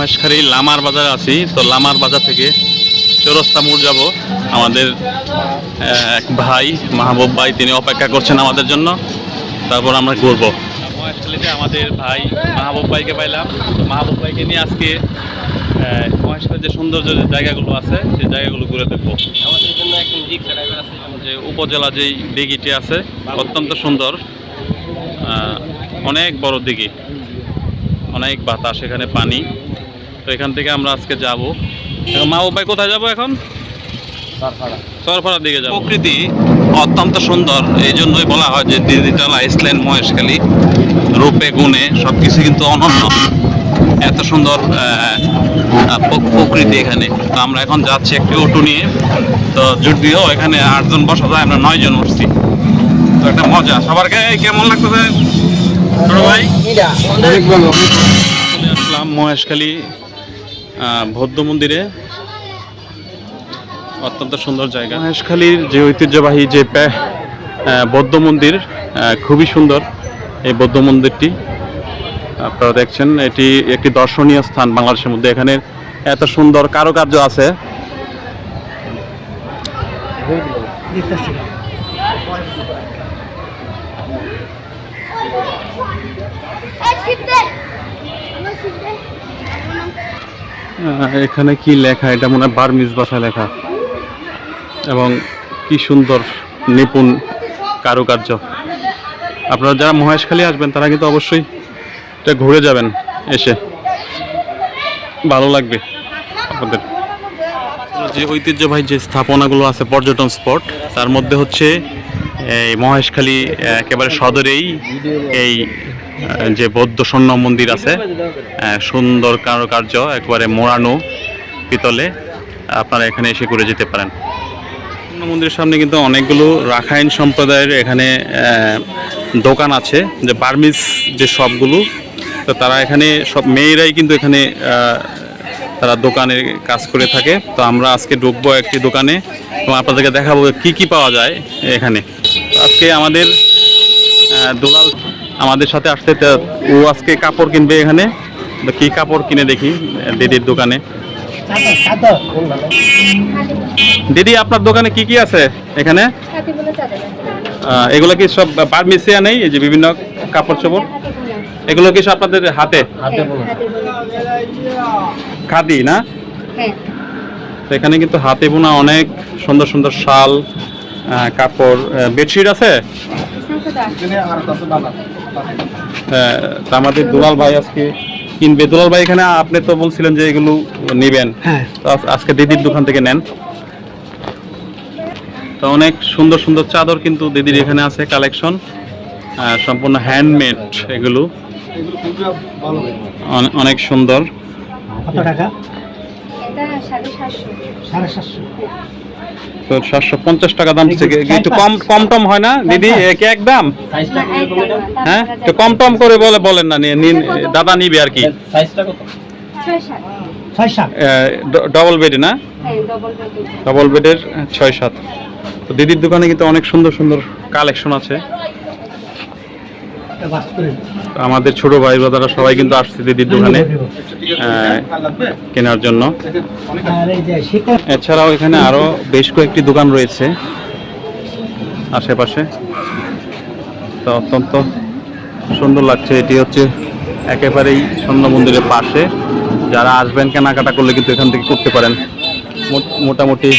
মহেশখালী লামার বাজার আছি, তো লামার বাজার থেকে চৌরাস্তা মোড় যাব। আমাদের এক ভাই, মাহবুব ভাই, তিনি অপেক্ষা করছেন আমাদের জন্য। তারপর আমরা ঘুরবো। মহেশখালীতে আমাদের ভাই মাহবুব ভাইকে পাইলাম। মাহবুব ভাইকে নিয়ে আজকে মহেশখালীর যে সৌন্দর্য যে জায়গাগুলো আছে, সেই জায়গাগুলো ঘুরে দেখব। আমাদের জন্য একজন ড্রাইভার আছে যে উপজেলা যেই দিঘিটি আছে, অত্যন্ত সুন্দর। অনেক বড় দিঘি। অনেক বাতাস, এখানে পানি। তো এখান থেকে আমরা আজকে যাব। মা ও ভাই কোথায় যাব এখন? সরফরার দিকে যাব। প্রকৃতি অত্যন্ত সুন্দর এই জন্যই বলা হয় যে ডিজিটাল আইসল্যান্ড মহেশখালী রূপে গুণে সব কিছু কিন্তু অনন্য। এত সুন্দর প্রকৃতি এখানে। তো আমরা এখন যাচ্ছি একটি অটো নিয়ে। তো যদিও এখানে আটজন বসা যায় আমরা নয় জন উঠছি। তো একটা মজা। সবার গায়ে কেমন লাগতেছে? ছোট ভাই? আসলাম মহেশখালী বৌদ্ধ মন্দিরে। অত্যন্ত সুন্দর জায়গা। মহেশখালীর যে ঐতিহ্যবাহী যে আহ, বৌদ্ধ মন্দির আহ, খুবই সুন্দর এই বৌদ্ধ মন্দিরটি। আপনারা দেখছেন এটি একটি দর্শনীয় স্থান বাংলাদেশের মধ্যে। এখানে এত সুন্দর কারুকার্য আছে। এখানে কি লেখা? এটা মনে হয় বার্মিজ ভাষায় লেখা। এবং কি সুন্দর নিপুণ কারুকার্য। আপনারা যারা মহেশখালী আসবেন, তারা কিন্তু অবশ্যই এটা ঘুরে যাবেন এসে। ভালো লাগবে আপনাদের। যে ঐতিহ্যবাহী যে স্থাপনাগুলো আছে, পর্যটন স্পট, তার মধ্যে হচ্ছে এই মহেশখালী একেবারে সদরেই এই যে বৌদ্ধ স্বর্ণ মন্দির আছে সুন্দর কারুকার্য, একবারে মোড়ানো পিতলে আপনারা এখানে এসে ঘুরে যেতে পারেন। মন্দিরের সামনে কিন্তু অনেকগুলো রাখাইন সম্প্রদায়ের এখানে দোকান আছে, যে বার্মিজ যে সবগুলো, তো তারা এখানে সব মেয়েরাই কিন্তু এখানে তারা দোকানে কাজ করে থাকে। তো আমরা আজকে ঢুকবো একটি দোকানে এবং আপনাদেরকে দেখাবো কি কি পাওয়া যায় এখানে। আজকে আমাদের দুলাল আমাদের সাথে আসতে তো ও আজকে কাপড় কিনবে এখানে। তো কি কাপড় কিনে দেখি দিদির দোকানে। দিদি আপনার দোকানে কি কি আছে এখানে? এগুলো কি সব পারমিসিয়া নেই? এই যে বিভিন্ন কাপড় চোপড়। এগুলো কি সব আপনাদের হাতে? খাদি না? হ্যাঁ। এখানে কিন্তু হাতে বোনা অনেক সুন্দর সুন্দর শাল কাপড় বেডশিট আছে? তা আমাদের দুলাল ভাই আজকে কিনবে। দুলাল ভাই এখানে আপনি তো বলছিলেন যে এগুলো নেবেন। হ্যাঁ। তো আজকে দিদির দোকান থেকে নেন। তো অনেক সুন্দর সুন্দর চাদর কিন্তু দিদির এখানে আছে কালেকশন। সম্পূর্ণ হ্যান্ডমেড এগুলো। অনে- অনেক সুন্দর। কত টাকা? এটা সাড়ে সাতশো। তো সাতশো পঞ্চাশ টাকা দাম থেকে একটু কম কম টম হয় না? দিদি এ কি একদম সাইজটা না, একদম। না, তার হ্যাঁ একটু কম টম করে বলে বলেন না নিয়ে নিন দাদা নিবে আর কি। ডবল বেডে না? হ্যাঁ ডবল বেডের ছয় সাত। তো দিদির দোকানে কিন্তু অনেক সুন্দর সুন্দর কালেকশন আছে। আমাদের ছোট ভাই দাদারা সবাই কিন্তু আসছে দিদির দোকানে কেনার জন্য। এছাড়াও এখানে আরও বেশ কয়েকটি দোকান রয়েছে আশেপাশে। তো অত্যন্ত সুন্দর লাগছে। এটি হচ্ছে একেবারেই স্বর্ণ মন্দিরের পাশে। যারা আসবেন কেনাকাটা করলে কিন্তু এখান থেকে করতে পারেন। মোট- মোটামুটি